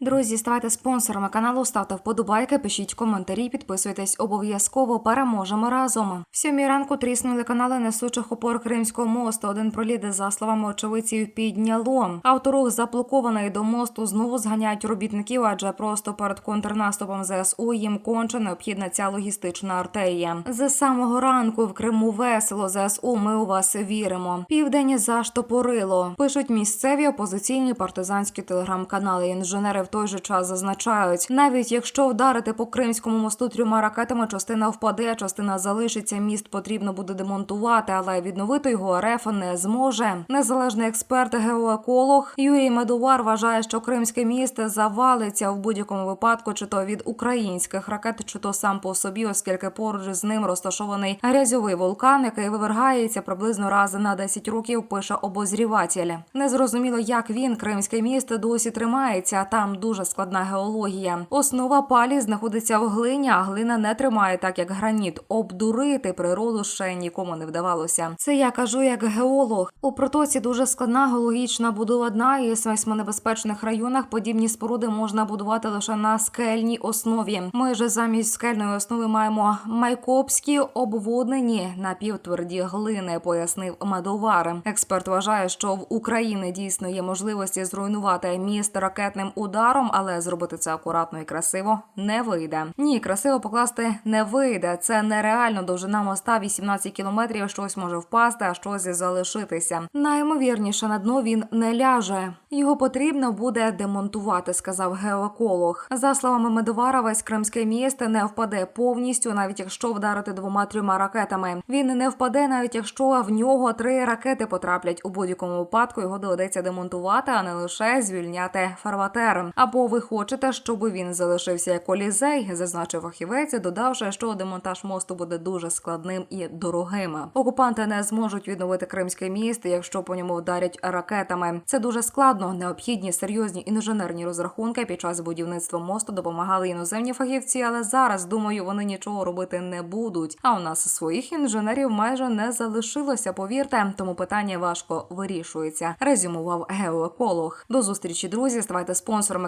Друзі, ставайте спонсорами каналу, ставте вподобайки, пишіть коментарі, підписуйтесь обов'язково. Переможемо разом. В сьомій ранку тріснули канали несучих опор Кримського мосту. Один проліт, за словами очевидців, підняло. Авторух заблокований до мосту знову зганяють робітників, адже просто перед контрнаступом ЗСУ їм конче необхідна ця логістична артерія. З самого ранку в Криму весело ЗСУ. Ми у вас віримо. Південь заштопорило. Пишуть місцеві опозиційні партизанські телеграм-канали. Інженери в той же час зазначають, навіть якщо вдарити по кримському мосту трьома ракетами, частина впаде, частина залишиться. Міст потрібно буде демонтувати, але відновити його РФ не зможе. Незалежний експерт геоеколог Юрій Медувар вважає, що кримське міст завалиться в будь-якому випадку, чи то від українських ракет, чи то сам по собі, оскільки поруч з ним розташований грязьовий вулкан, який вивергається приблизно раз на 10 років. Пише обозріватель. Незрозуміло, як він кримське місто досі тримається. Там дуже складна геологія. Основа палі знаходиться в глині, а глина не тримає так, як граніт. Обдурити природу ще нікому не вдавалося. Це я кажу як геолог. У протоці дуже складна геологічна будова дна і сейсмонебезпечних районах подібні споруди можна будувати лише на скельній основі. Ми ж замість скельної основи маємо майкопські обводнені напівтверді глини, пояснив Медовар. Експерт вважає, що в Україні дійсно є можливості зруйнувати міст ракетним ударом, але зробити це акуратно і красиво не вийде. Ні, красиво покласти не вийде. Це нереально. Довжина моста 18 кілометрів. Щось може впасти, а щось залишитися. Наймовірніше на дно він не ляже. Його потрібно буде демонтувати, сказав геоеколог. За словами Медовара, весь кримський міст не впаде повністю, навіть якщо вдарити двома трьома ракетами. Він не впаде, навіть якщо в нього три ракети потраплять. У будь-якому випадку його доведеться демонтувати, а не лише звільняти фарватер. Або ви хочете, щоб він залишився як колізей, зазначив фахівець, додавши, що демонтаж мосту буде дуже складним і дорогим. Окупанти не зможуть відновити кримське міст, якщо по ньому вдарять ракетами. Це дуже складно. Необхідні серйозні інженерні розрахунки під час будівництва мосту допомагали іноземні фахівці, але зараз думаю, вони нічого робити не будуть. А у нас своїх інженерів майже не залишилося. Повірте, тому питання важко вирішується. Резюмував геоеколог. До зустрічі, друзі. Ставайте спонсорами